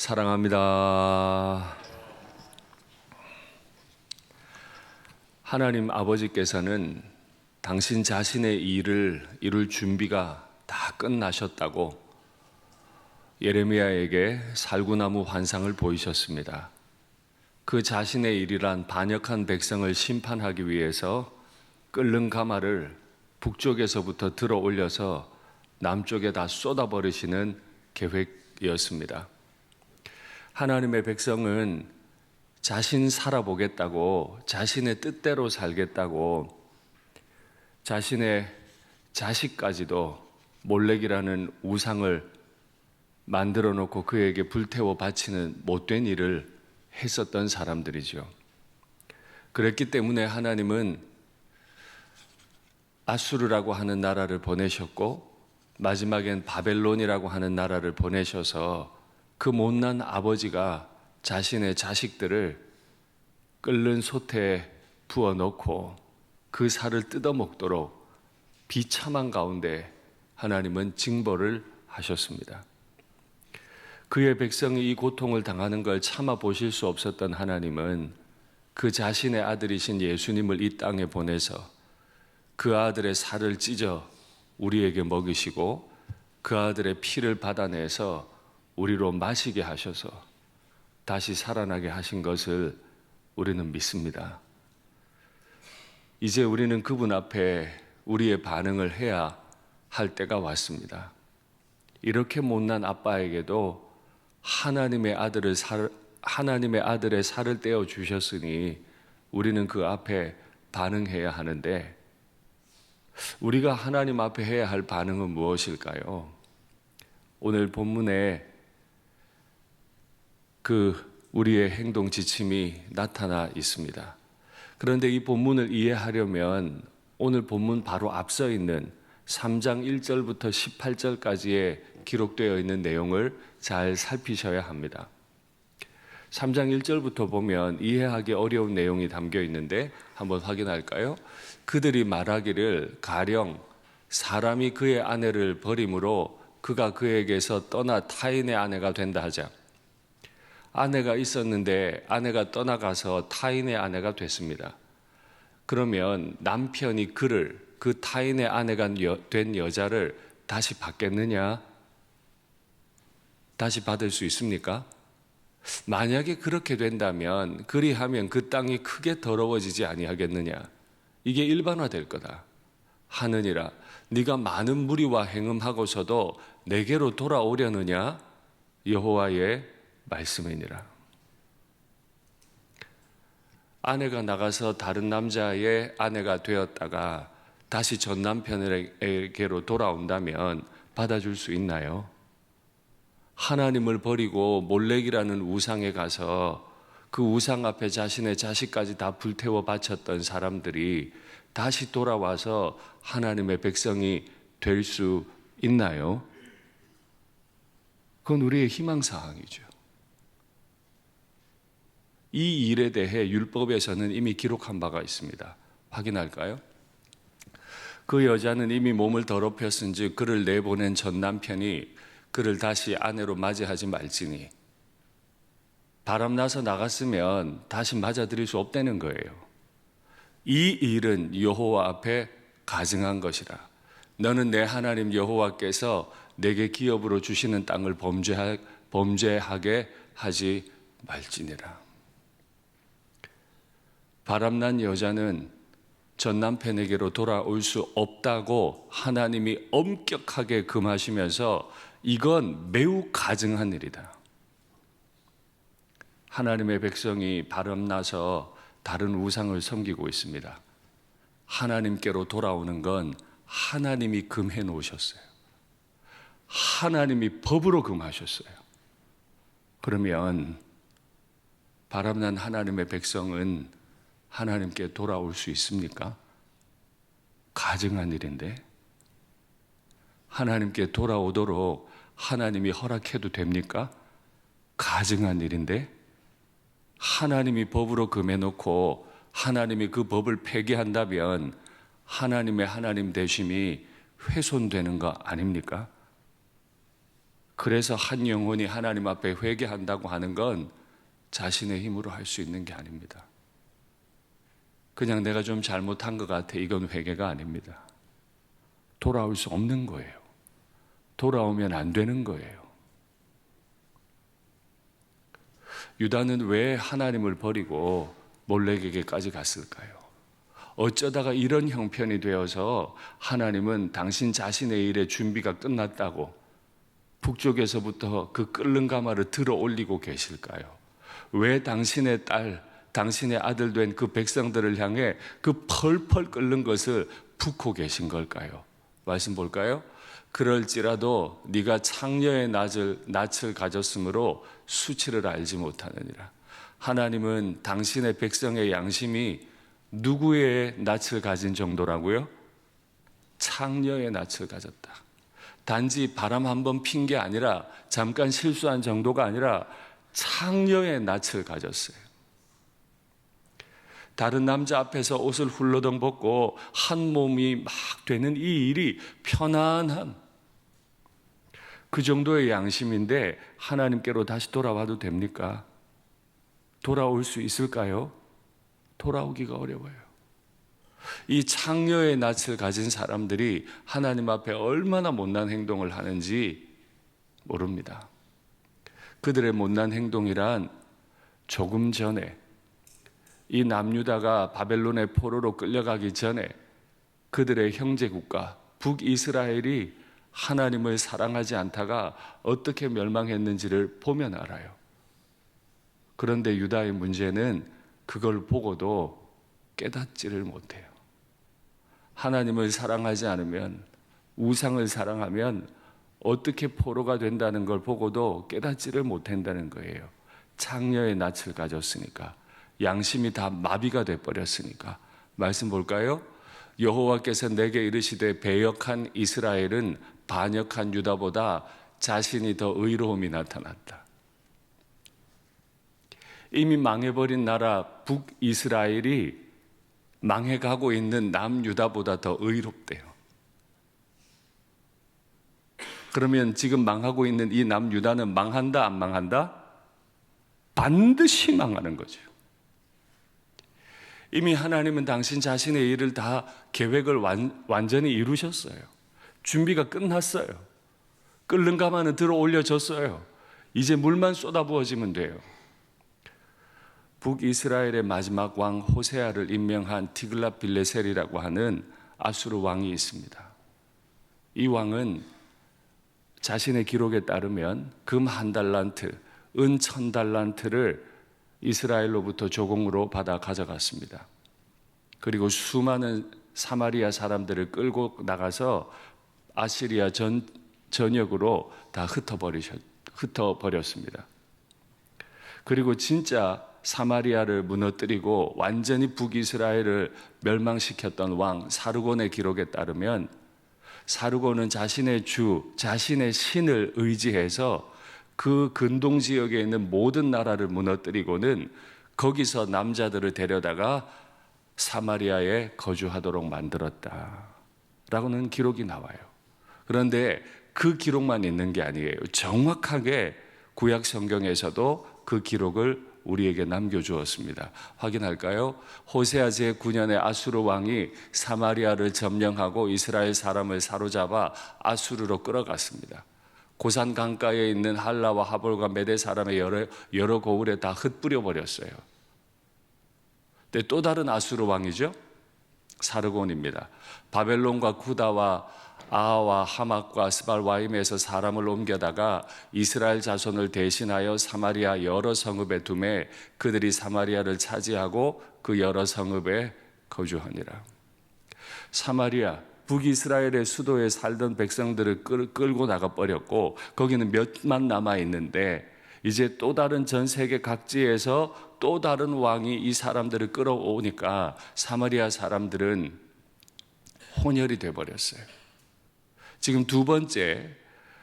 사랑합니다. 하나님 아버지께서는 당신 자신의 일을 이룰 준비가 다 끝나셨다고 예레미야에게 살구나무 환상을 보이셨습니다. 그 자신의 일이란 반역한 백성을 심판하기 위해서 끓는 가마를 북쪽에서부터 들어 올려서 남쪽에 다 쏟아버리시는 계획이었습니다. 하나님의 백성은 자신 살아보겠다고, 자신의 뜻대로 살겠다고, 자신의 자식까지도 몰렉이라는 우상을 만들어 놓고 그에게 불태워 바치는 못된 일을 했었던 사람들이죠. 그랬기 때문에 하나님은 아수르라고 하는 나라를 보내셨고, 마지막엔 바벨론이라고 하는 나라를 보내셔서 그 못난 아버지가 자신의 자식들을 끓는 솥에 부어 넣고 그 살을 뜯어 먹도록 비참한 가운데 하나님은 징벌을 하셨습니다. 그의 백성이 이 고통을 당하는 걸 참아 보실 수 없었던 하나님은 그 자신의 아들이신 예수님을 이 땅에 보내서 그 아들의 살을 찢어 우리에게 먹이시고 그 아들의 피를 받아내서 우리로 마시게 하셔서 다시 살아나게 하신 것을 우리는 믿습니다. 이제 우리는 그분 앞에 우리의 반응을 해야 할 때가 왔습니다. 이렇게 못난 아빠에게도 하나님의 아들을 살, 하나님의 아들의 살을 떼어 주셨으니 우리는 그 앞에 반응해야 하는데 우리가 하나님 앞에 해야 할 반응은 무엇일까요? 오늘 본문에 그 우리의 행동 지침이 나타나 있습니다. 그런데 이 본문을 이해하려면 오늘 본문 바로 앞서 있는 3장 1절부터 18절까지에 기록되어 있는 내용을 잘 살피셔야 합니다. 3장 1절부터 보면 이해하기 어려운 내용이 담겨 있는데 한번 확인할까요? 그들이 말하기를 가령 사람이 그의 아내를 버림으로 그가 그에게서 떠나 타인의 아내가 된다 하자. 아내가 있었는데 아내가 떠나가서 타인의 아내가 됐습니다. 그러면 남편이 그를 그 타인의 아내가 된 여자를 다시 받겠느냐? 다시 받을 수 있습니까? 만약에 그렇게 된다면 그리하면 그 땅이 크게 더러워지지 아니하겠느냐? 이게 일반화될 거다. 하느니라 네가 많은 무리와 행음하고서도 내게로 돌아오려느냐? 여호와의 말씀이니라. 아내가 나가서 다른 남자의 아내가 되었다가 다시 전 남편에게로 돌아온다면 받아줄 수 있나요? 하나님을 버리고 몰렉이라는 우상에 가서 그 우상 앞에 자신의 자식까지 다 불태워 바쳤던 사람들이 다시 돌아와서 하나님의 백성이 될 수 있나요? 그건 우리의 희망사항이죠. 이 일에 대해 율법에서는 이미 기록한 바가 있습니다. 확인할까요? 그 여자는 이미 몸을 더럽혔은 즉 그를 내보낸 전 남편이 그를 다시 아내로 맞이하지 말지니 바람 나서 나갔으면 다시 맞아들일 수 없다는 거예요. 이 일은 여호와 앞에 가증한 것이라. 너는 내 하나님 여호와께서 내게 기업으로 주시는 땅을 범죄하, 범죄하게 하지 말지니라. 바람난 여자는 전 남편에게로 돌아올 수 없다고 하나님이 엄격하게 금하시면서 이건 매우 가증한 일이다. 하나님의 백성이 바람나서 다른 우상을 섬기고 있습니다. 하나님께로 돌아오는 건 하나님이 금해 놓으셨어요. 하나님이 법으로 금하셨어요. 그러면 바람난 하나님의 백성은 하나님께 돌아올 수 있습니까? 가증한 일인데 하나님께 돌아오도록 하나님이 허락해도 됩니까? 가증한 일인데 하나님이 법으로 금해놓고 하나님이 그 법을 폐기한다면 하나님의 하나님 되심이 훼손되는 거 아닙니까? 그래서 한 영혼이 하나님 앞에 회개한다고 하는 건 자신의 힘으로 할 수 있는 게 아닙니다. 그냥 내가 좀 잘못한 것 같아. 이건 회개가 아닙니다. 돌아올 수 없는 거예요. 돌아오면 안 되는 거예요. 유다는 왜 하나님을 버리고 몰렉에게까지 갔을까요? 어쩌다가 이런 형편이 되어서 하나님은 당신 자신의 일의 준비가 끝났다고 북쪽에서부터 그 끓는 가마를 들어 올리고 계실까요? 왜 당신의 딸, 당신의 아들 된 그 백성들을 향해 그 펄펄 끓는 것을 붓고 계신 걸까요? 말씀 볼까요? 그럴지라도 네가 창녀의 낯을, 낯을 가졌으므로 수치를 알지 못하느니라. 하나님은 당신의 백성의 양심이 누구의 낯을 가진 정도라고요? 창녀의 낯을 가졌다. 단지 바람 한 번 핀 게 아니라 잠깐 실수한 정도가 아니라 창녀의 낯을 가졌어요. 다른 남자 앞에서 옷을 훌러덩 벗고 한 몸이 막 되는 이 일이 편안한 그 정도의 양심인데 하나님께로 다시 돌아와도 됩니까? 돌아올 수 있을까요? 돌아오기가 어려워요. 이 창녀의 낯을 가진 사람들이 하나님 앞에 얼마나 못난 행동을 하는지 모릅니다. 그들의 못난 행동이란 조금 전에 이 남유다가 바벨론의 포로로 끌려가기 전에 그들의 형제 국가 북이스라엘이 하나님을 사랑하지 않다가 어떻게 멸망했는지를 보면 알아요. 그런데 유다의 문제는 그걸 보고도 깨닫지를 못해요. 하나님을 사랑하지 않으면 우상을 사랑하면 어떻게 포로가 된다는 걸 보고도 깨닫지를 못한다는 거예요. 창녀의 낯을 가졌으니까 양심이 다 마비가 돼 버렸으니까 말씀 볼까요? 여호와께서 내게 이르시되 배역한 이스라엘은 반역한 유다보다 자신이 더 의로움이 나타났다. 이미 망해버린 나라 북이스라엘이 망해가고 있는 남유다보다 더 의롭대요. 그러면 지금 망하고 있는 이 남유다는 망한다, 안 망한다? 반드시 망하는 거죠. 이미 하나님은 당신 자신의 일을 다 계획을 완, 완전히 이루셨어요. 준비가 끝났어요. 끓는 가마는 들어 올려졌어요. 이제 물만 쏟아부어지면 돼요. 북이스라엘의 마지막 왕 호세아를 임명한 티글라 빌레셀이라고 하는 아수르 왕이 있습니다. 이 왕은 자신의 기록에 따르면 금 한 달란트, 은 천 달란트를 이스라엘로부터 조공으로 받아 가져갔습니다. 그리고 수많은 사마리아 사람들을 끌고 나가서 아시리아 전, 전역으로 다 흩어버리셨, 흩어버렸습니다. 그리고 진짜 사마리아를 무너뜨리고 완전히 북이스라엘을 멸망시켰던 왕 사르곤의 기록에 따르면 사르곤은 자신의 주, 자신의 신을 의지해서 그 근동 지역에 있는 모든 나라를 무너뜨리고는 거기서 남자들을 데려다가 사마리아에 거주하도록 만들었다. 라고는 기록이 나와요. 그런데 그 기록만 있는 게 아니에요. 정확하게 구약 성경에서도 그 기록을 우리에게 남겨주었습니다. 확인할까요? 호세아 제9년에 아수르 왕이 사마리아를 점령하고 이스라엘 사람을 사로잡아 아수르로 끌어갔습니다. 고산 강가에 있는 할라와 하볼과 메대 사람의 여러, 여러 고을에 다 흩뿌려 버렸어요. 근데 또 다른 아수르 왕이죠. 사르곤입니다. 바벨론과 구다와 아하와 하막과 스발와임에서 사람을 옮겨다가 이스라엘 자손을 대신하여 사마리아 여러 성읍에 두매 그들이 사마리아를 차지하고 그 여러 성읍에 거주하니라. 사마리아 북이스라엘의 수도에 살던 백성들을 끌 고 나가 버렸고 거기는 몇만 남아 있는데 이제 또 다른 전 세계 각지에서 또 다른 왕이 이 사람들을 끌어오니까 사마리아 사람들은 혼혈이 돼 버렸어요. 지금 두 번째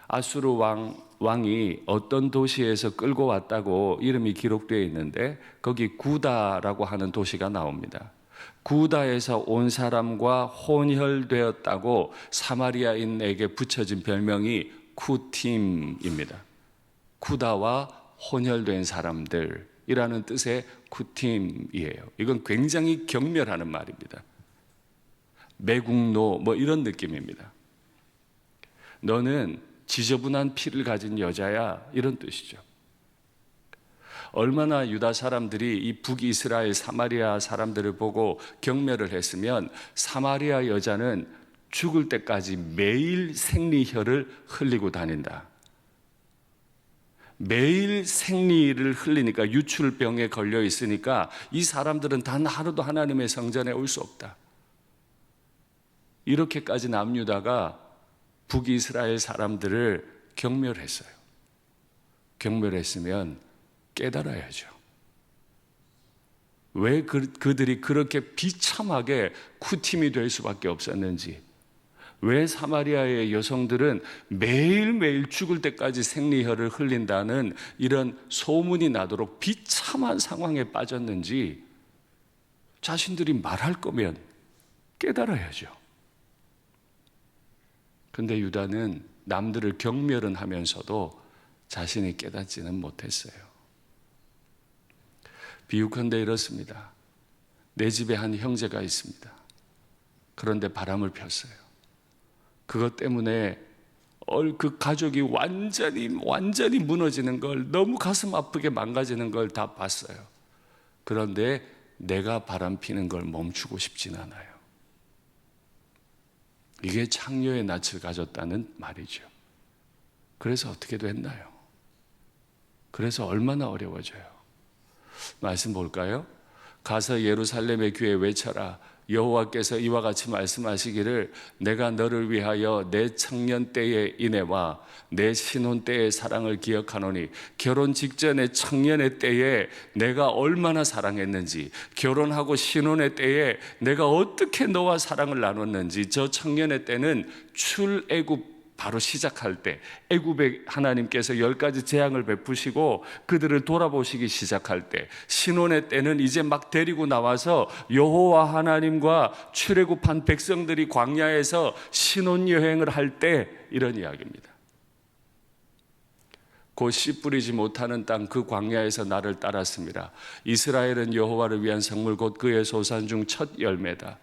아수르 왕 왕이 어떤 도시에서 끌고 왔다고 이름이 기록되어 있는데 거기 구다라고 하는 도시가 나옵니다. 구다에서 온 사람과 혼혈되었다고 사마리아인에게 붙여진 별명이 쿠팀입니다. 쿠다와 혼혈된 사람들이라는 뜻의 쿠팀이에요. 이건 굉장히 경멸하는 말입니다. 매국노 뭐 이런 느낌입니다. 너는 지저분한 피를 가진 여자야 이런 뜻이죠. 얼마나 유다 사람들이 이 북이스라엘 사마리아 사람들을 보고 경멸을 했으면 사마리아 여자는 죽을 때까지 매일 생리혈을 흘리고 다닌다. 매일 생리를 흘리니까 유출병에 걸려 있으니까 이 사람들은 단 하루도 하나님의 성전에 올 수 없다. 이렇게까지 남유다가 북이스라엘 사람들을 경멸했어요. 경멸했으면 깨달아야죠. 왜 그, 그들이 그렇게 비참하게 쿠팀이 될 수밖에 없었는지, 왜 사마리아의 여성들은 매일매일 죽을 때까지 생리혈을 흘린다는 이런 소문이 나도록 비참한 상황에 빠졌는지 자신들이 말할 거면 깨달아야죠. 근데 유다는 남들을 경멸은 하면서도 자신이 깨닫지는 못했어요. 비유컨대 이렇습니다. 내 집에 한 형제가 있습니다. 그런데 바람을 폈어요. 그것 때문에 그 가족이 완전히 완전히 무너지는 걸 너무 가슴 아프게 망가지는 걸 다 봤어요. 그런데 내가 바람 피는 걸 멈추고 싶진 않아요. 이게 창녀의 낯을 가졌다는 말이죠. 그래서 어떻게 됐나요? 그래서 얼마나 어려워져요? 말씀 볼까요? 가서 예루살렘의 귀에 외쳐라. 여호와께서 이와 같이 말씀하시기를 내가 너를 위하여 내 청년 때의 인애와 내 신혼 때의 사랑을 기억하노니 결혼 직전의 청년의 때에 내가 얼마나 사랑했는지 결혼하고 신혼의 때에 내가 어떻게 너와 사랑을 나눴는지 저 청년의 때는 출애굽 바로 시작할 때 애굽에 하나님께서 열 가지 재앙을 베푸시고 그들을 돌아보시기 시작할 때 신혼의 때는 이제 막 데리고 나와서 여호와 하나님과 출애굽한 백성들이 광야에서 신혼 여행을 할 때 이런 이야기입니다. 곧 씨 뿌리지 못하는 땅 그 광야에서 나를 따랐습니다. 이스라엘은 여호와를 위한 성물 곧 그의 소산 중 첫 열매다.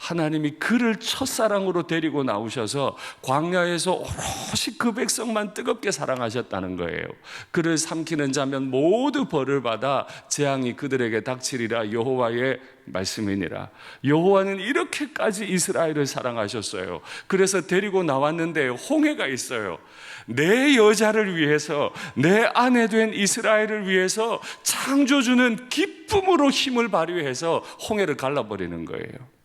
하나님이 그를 첫사랑으로 데리고 나오셔서 광야에서 오롯이 그 백성만 뜨겁게 사랑하셨다는 거예요. 그를 삼키는 자면 모두 벌을 받아 재앙이 그들에게 닥치리라 여호와의 말씀이니라. 여호와는 이렇게까지 이스라엘을 사랑하셨어요. 그래서 데리고 나왔는데 홍해가 있어요. 내 여자를 위해서 내 아내 된 이스라엘을 위해서 창조주는 기쁨으로 힘을 발휘해서 홍해를 갈라버리는 거예요.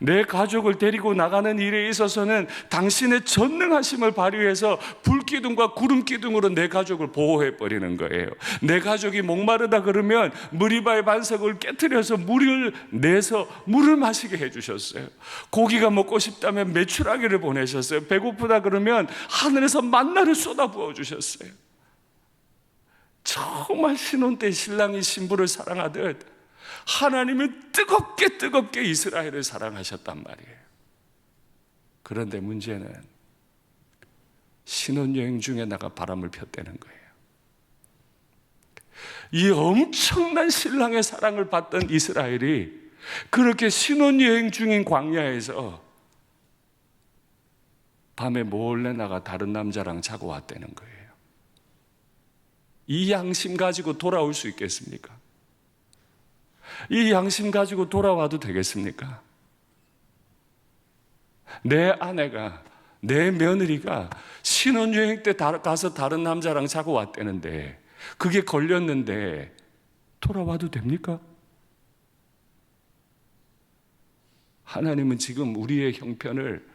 내 가족을 데리고 나가는 일에 있어서는 당신의 전능하심을 발휘해서 불기둥과 구름기둥으로 내 가족을 보호해 버리는 거예요. 내 가족이 목마르다 그러면 무리바의 반석을 깨뜨려서 물을 내서 물을 마시게 해 주셨어요. 고기가 먹고 싶다면 메추라기를 보내셨어요. 배고프다 그러면 하늘에서 만나를 쏟아 부어 주셨어요. 정말 신혼 때 신랑이 신부를 사랑하듯 하나님은 뜨겁게 뜨겁게 이스라엘을 사랑하셨단 말이에요. 그런데 문제는 신혼여행 중에 나가 바람을 폈다는 거예요. 이 엄청난 신랑의 사랑을 받던 이스라엘이 그렇게 신혼여행 중인 광야에서 밤에 몰래 나가 다른 남자랑 자고 왔다는 거예요. 이 양심 가지고 돌아올 수 있겠습니까? 이 양심 가지고 돌아와도 되겠습니까? 내 아내가, 내 며느리가 신혼여행 때 가서 다른 남자랑 자고 왔다는데, 그게 걸렸는데, 돌아와도 됩니까? 하나님은 지금 우리의 형편을,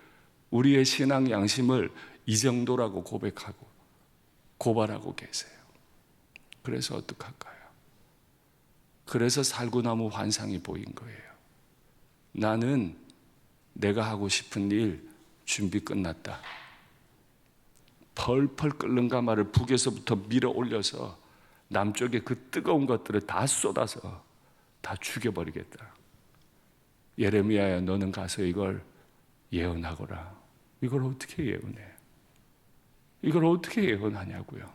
우리의 신앙 양심을 이 정도라고 고백하고, 고발하고 계세요. 그래서 어떡할까요? 그래서 살구나무 환상이 보인 거예요. 나는 내가 하고 싶은 일 준비 끝났다. 펄펄 끓는 가마를 북에서부터 밀어 올려서 남쪽에 그 뜨거운 것들을 다 쏟아서 다 죽여버리겠다. 예레미야야, 너는 가서 이걸 예언하거라. 이걸 어떻게 예언해? 이걸 어떻게 예언하냐고요.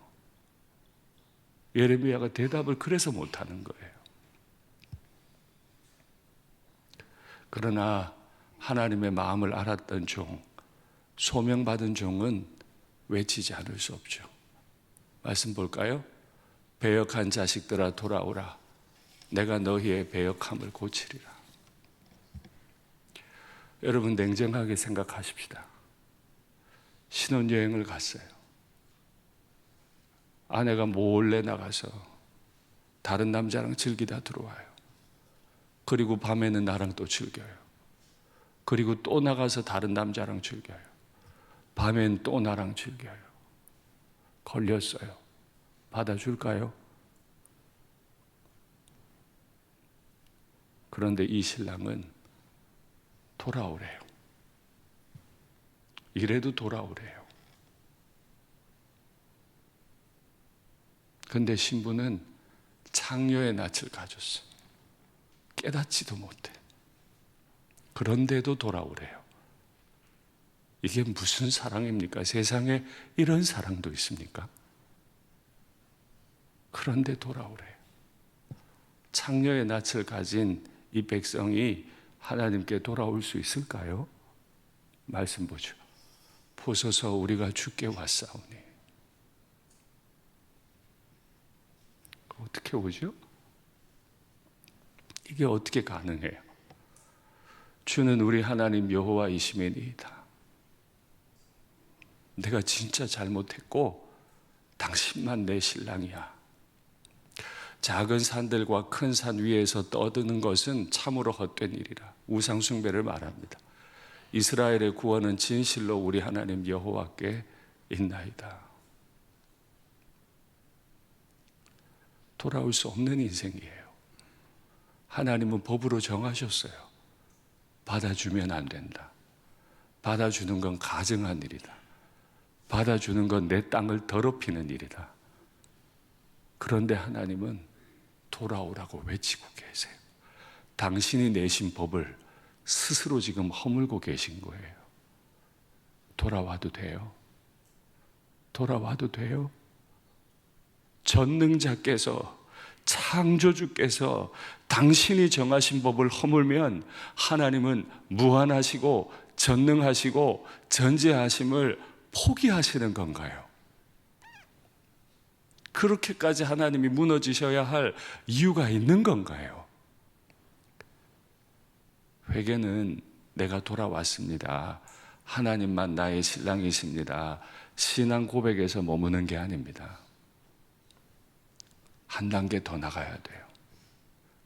예레미야가 대답을 그래서 못하는 거예요. 그러나 하나님의 마음을 알았던 종, 소명받은 종은 외치지 않을 수 없죠. 말씀 볼까요? 배역한 자식들아 돌아오라. 내가 너희의 배역함을 고치리라. 여러분 냉정하게 생각하십시다. 신혼여행을 갔어요. 아내가 몰래 나가서 다른 남자랑 즐기다 들어와요. 그리고 밤에는 나랑 또 즐겨요. 그리고 또 나가서 다른 남자랑 즐겨요. 밤엔 또 나랑 즐겨요. 걸렸어요. 받아줄까요? 그런데 이 신랑은 돌아오래요. 이래도 돌아오래요. 근데 신부는 창녀의 낯을 가졌어. 깨닫지도 못해. 그런데도 돌아오래요. 이게 무슨 사랑입니까? 세상에 이런 사랑도 있습니까? 그런데 돌아오래요. 창녀의 낯을 가진 이 백성이 하나님께 돌아올 수 있을까요? 말씀 보죠. 보소서 우리가 주께 왔사오니. 어떻게 오죠? 이게 어떻게 가능해요? 주는 우리 하나님 여호와이심이니이다. 내가 진짜 잘못했고 당신만 내 신랑이야. 작은 산들과 큰 산 위에서 떠드는 것은 참으로 헛된 일이라. 우상 숭배를 말합니다. 이스라엘의 구원은 진실로 우리 하나님 여호와께 있나이다. 돌아올 수 없는 인생이에요. 하나님은 법으로 정하셨어요. 받아주면 안 된다. 받아주는 건 가증한 일이다. 받아주는 건 내 땅을 더럽히는 일이다. 그런데 하나님은 돌아오라고 외치고 계세요. 당신이 내신 법을 스스로 지금 허물고 계신 거예요. 돌아와도 돼요. 돌아와도 돼요. 전능자께서 창조주께서 당신이 정하신 법을 허물면 하나님은 무한하시고 전능하시고 전제하심을 포기하시는 건가요? 그렇게까지 하나님이 무너지셔야 할 이유가 있는 건가요? 회개는 내가 돌아왔습니다. 하나님만 나의 신랑이십니다. 신앙 고백에서 머무는 게 아닙니다. 한 단계 더 나가야 돼요.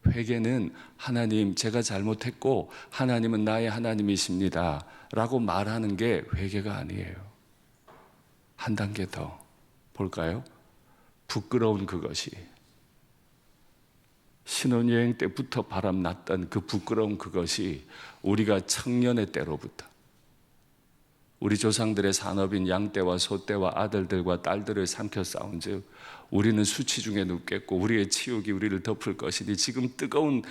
회개는 하나님, 제가 잘못했고, 하나님은 나의 하나님이십니다. 라고 말하는 게 회개가 아니에요. 한 단계 더 볼까요? 부끄러운 그것이 신혼여행 때부터 바람 났던 그 부끄러운 그것이 우리가 청년의 때로부터 우리 조상들의 산업인 양떼와 소떼와 아들들과 딸들을 삼켜 싸운즉 우리는 수치 중에 눕겠고 우리의 치욕이 우리를 덮을 것이니 지금 뜨거운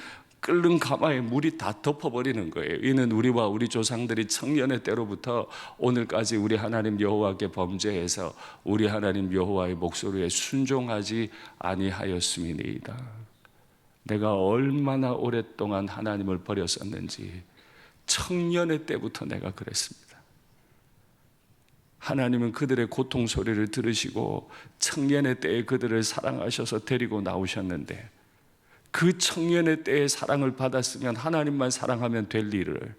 끓는 가마에 물이 다 덮어버리는 거예요. 이는 우리와 우리 조상들이 청년의 때로부터 오늘까지 우리 하나님 여호와께 범죄해서 우리 하나님 여호와의 목소리에 순종하지 아니하였음이니이다. 내가 얼마나 오랫동안 하나님을 버렸었는지 청년의 때부터 내가 그랬습니다. 하나님은 그들의 고통 소리를 들으시고 청년의 때에 그들을 사랑하셔서 데리고 나오셨는데 그 청년의 때에 사랑을 받았으면 하나님만 사랑하면 될 일을.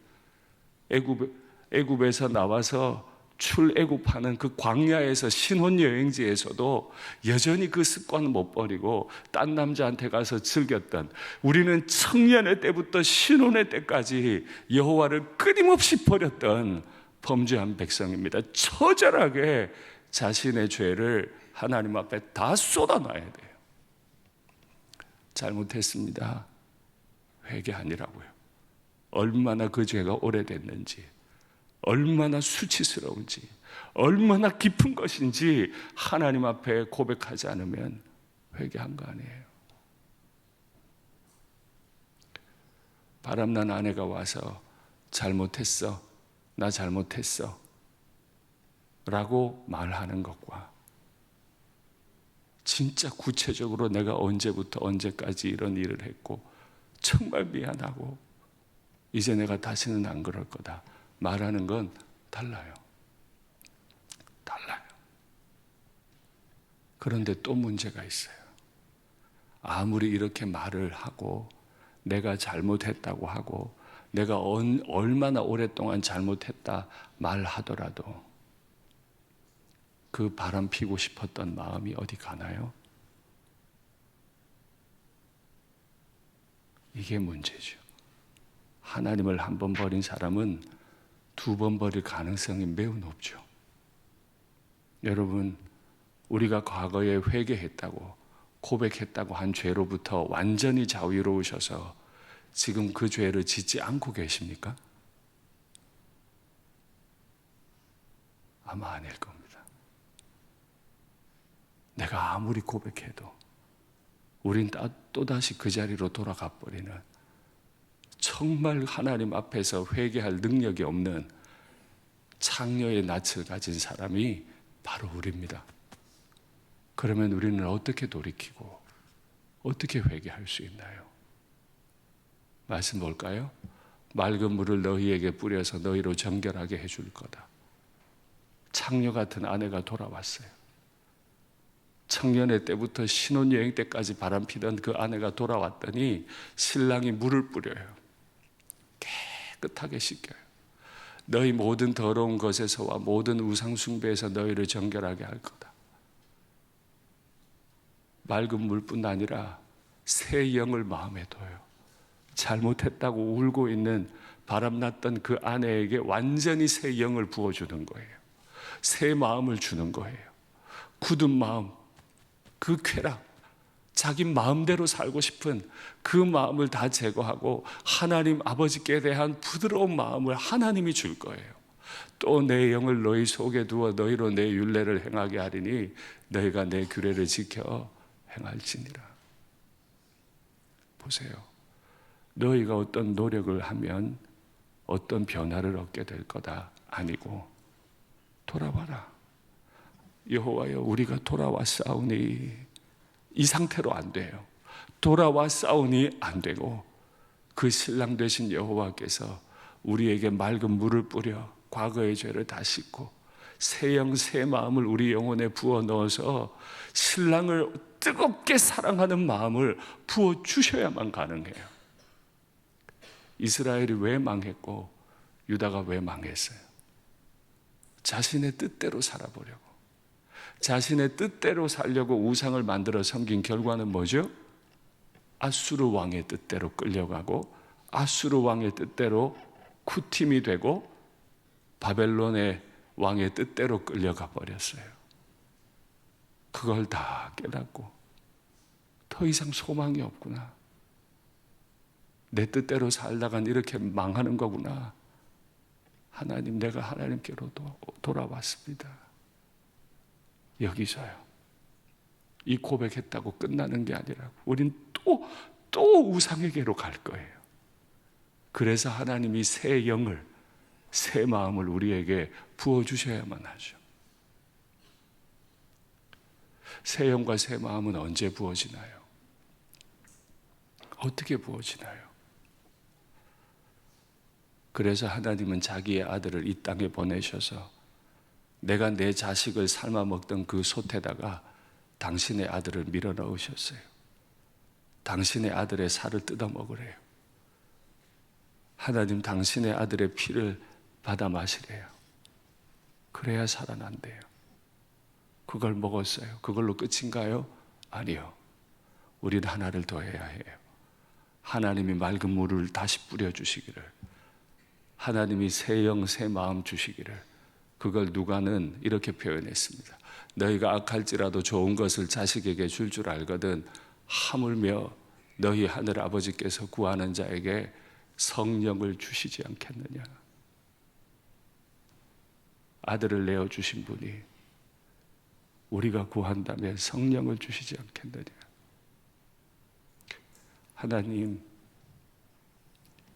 애굽 애굽에서 나와서 출애굽하는 그 광야에서 신혼 여행지에서도 여전히 그 습관을 못 버리고 딴 남자한테 가서 즐겼던 우리는 청년의 때부터 신혼의 때까지 여호와를 끊임없이 버렸던 범죄한 백성입니다. 처절하게 자신의 죄를 하나님 앞에 다 쏟아놔야 돼요. 잘못했습니다. 회개하니라고요. 얼마나 그 죄가 오래됐는지, 얼마나 수치스러운지, 얼마나 깊은 것인지 하나님 앞에 고백하지 않으면 회개한 거 아니에요. 바람난 아내가 와서 잘못했어. 나 잘못했어. 라고 말하는 것과 진짜 구체적으로 내가 언제부터 언제까지 이런 일을 했고 정말 미안하고 이제 내가 다시는 안 그럴 거다 말하는 건 달라요. 달라요. 그런데 또 문제가 있어요. 아무리 이렇게 말을 하고 내가 잘못했다고 하고 내가 언- 얼마나 오랫동안 잘못했다 말하더라도 그 바람 피고 싶었던 마음이 어디 가나요? 이게 문제죠. 하나님을 한 번 버린 사람은 두 번 버릴 가능성이 매우 높죠. 여러분, 우리가 과거에 회개했다고 고백했다고 한 죄로부터 완전히 자유로우셔서 지금 그 죄를 짓지 않고 계십니까? 아마 아닐 겁니다. 내가 아무리 고백해도 우린 따- 또다시 그 자리로 돌아가 버리는 정말 하나님 앞에서 회개할 능력이 없는 창녀의 낯을 가진 사람이 바로 우리입니다. 그러면 우리는 어떻게 돌이키고 어떻게 회개할 수 있나요? 말씀 볼까요? 맑은 물을 너희에게 뿌려서 너희로 정결하게 해줄 거다. 창녀 같은 아내가 돌아왔어요. 청년의 때부터 신혼여행 때까지 바람피던 그 아내가 돌아왔더니 신랑이 물을 뿌려요. 깨끗하게 씻겨요. 너희 모든 더러운 것에서와 모든 우상숭배에서 너희를 정결하게 할 거다. 맑은 물뿐 아니라 새 영을 마음에 둬요. 잘못했다고 울고 있는 바람났던 그 아내에게 완전히 새 영을 부어주는 거예요. 새 마음을 주는 거예요. 굳은 마음, 그 쾌락, 자기 마음대로 살고 싶은 그 마음을 다 제거하고 하나님 아버지께 대한 부드러운 마음을 하나님이 줄 거예요. 또 내 영을 너희 속에 두어 너희로 내 윤례를 행하게 하리니 너희가 내 규례를 지켜 행할지니라. 보세요. 너희가 어떤 노력을 하면 어떤 변화를 얻게 될 거다 아니고 돌아와라. 여호와여 우리가 돌아와 싸우니 이 상태로 안 돼요. 돌아와 싸우니 안 되고 그 신랑 되신 여호와께서 우리에게 맑은 물을 뿌려 과거의 죄를 다 씻고 새 영 새 마음을 우리 영혼에 부어 넣어서 신랑을 뜨겁게 사랑하는 마음을 부어 주셔야만 가능해요. 이스라엘이 왜 망했고 유다가 왜 망했어요? 자신의 뜻대로 살아보려고. 자신의 뜻대로 살려고 우상을 만들어 섬긴 결과는 뭐죠? 아수르 왕의 뜻대로 끌려가고 아수르 왕의 뜻대로 쿠팀이 되고 바벨론의 왕의 뜻대로 끌려가 버렸어요. 그걸 다 깨닫고 더 이상 소망이 없구나. 내 뜻대로 살다간 이렇게 망하는 거구나. 하나님, 내가 하나님께로 도- 돌아왔습니다. 여기서요. 이 고백했다고 끝나는 게 아니라 우린 또, 또 우상에게로 갈 거예요. 그래서 하나님이 새 영을, 새 마음을 우리에게 부어주셔야만 하죠. 새 영과 새 마음은 언제 부어지나요? 어떻게 부어지나요? 그래서 하나님은 자기의 아들을 이 땅에 보내셔서 내가 내 자식을 삶아 먹던 그 솥에다가 당신의 아들을 밀어 넣으셨어요. 당신의 아들의 살을 뜯어 먹으래요. 하나님 당신의 아들의 피를 받아 마시래요. 그래야 살아난대요. 그걸 먹었어요. 그걸로 끝인가요? 아니요. 우리는 하나를 더 해야 해요. 하나님이 맑은 물을 다시 뿌려주시기를. 하나님이 새 영, 새 마음 주시기를. 그걸 누가는 이렇게 표현했습니다. 너희가 악할지라도 좋은 것을 자식에게 줄줄 알거든 하물며 너희 하늘 아버지께서 구하는 자에게 성령을 주시지 않겠느냐. 아들을 내어 주신 분이 우리가 구한다면 성령을 주시지 않겠느냐. 하나님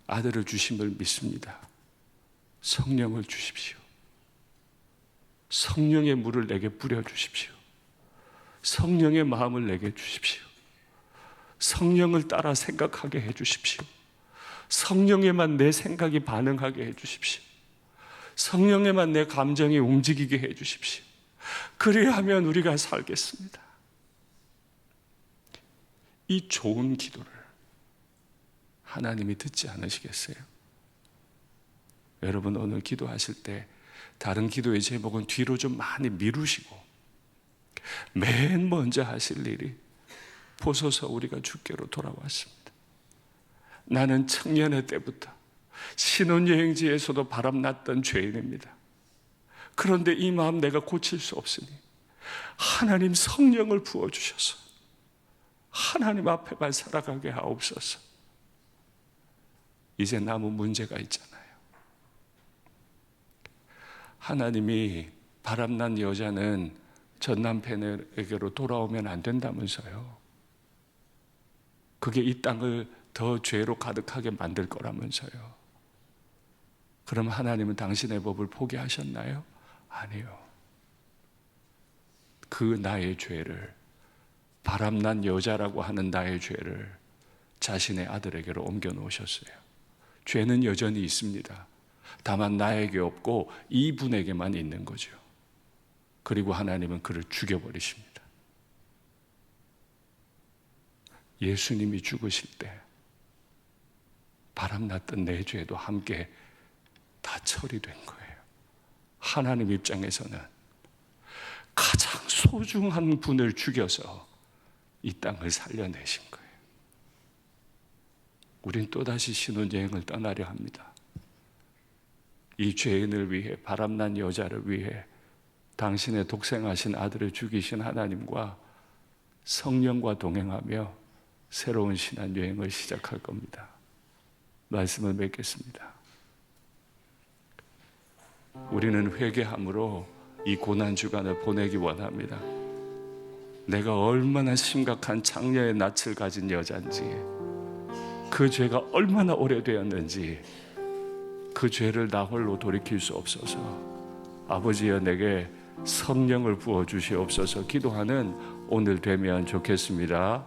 아들을 주심을 믿습니다. 성령을 주십시오. 성령의 물을 내게 뿌려 주십시오. 성령의 마음을 내게 주십시오. 성령을 따라 생각하게 해 주십시오. 성령에만 내 생각이 반응하게 해 주십시오. 성령에만 내 감정이 움직이게 해 주십시오. 그래야 하면 우리가 살겠습니다. 이 좋은 기도를 하나님이 듣지 않으시겠어요? 여러분 오늘 기도하실 때 다른 기도의 제목은 뒤로 좀 많이 미루시고 맨 먼저 하실 일이 보소서 우리가 주께로 돌아왔습니다. 나는 청년의 때부터 신혼여행지에서도 바람났던 죄인입니다. 그런데 이 마음 내가 고칠 수 없으니 하나님 성령을 부어주셔서 하나님 앞에만 살아가게 하옵소서. 이제 남은 문제가 있잖아요. 하나님이 바람난 여자는 전 남편에게로 돌아오면 안 된다면서요. 그게 이 땅을 더 죄로 가득하게 만들 거라면서요. 그럼 하나님은 당신의 법을 포기하셨나요? 아니요. 그 나의 죄를 바람난 여자라고 하는 나의 죄를 자신의 아들에게로 옮겨 놓으셨어요. 죄는 여전히 있습니다. 다만 나에게 없고 이분에게만 있는 거죠. 그리고 하나님은 그를 죽여버리십니다. 예수님이 죽으실 때 바람났던 내 죄도 함께 다 처리된 거예요. 하나님 입장에서는 가장 소중한 분을 죽여서 이 땅을 살려내신 거예요. 우린 또다시 신혼여행을 떠나려 합니다. 이 죄인을 위해, 바람난 여자를 위해 당신의 독생하신 아들을 죽이신 하나님과 성령과 동행하며 새로운 신앙여행을 시작할 겁니다. 말씀을 맺겠습니다. 우리는 회개함으로 이 고난 주간을 보내기 원합니다. 내가 얼마나 심각한 장녀의 낯을 가진 여잔지, 그 죄가 얼마나 오래되었는지, 그 죄를 나 홀로 돌이킬 수 없어서 아버지여 내게 성령을 부어 주시옵소서 기도하는 오늘 되면 좋겠습니다.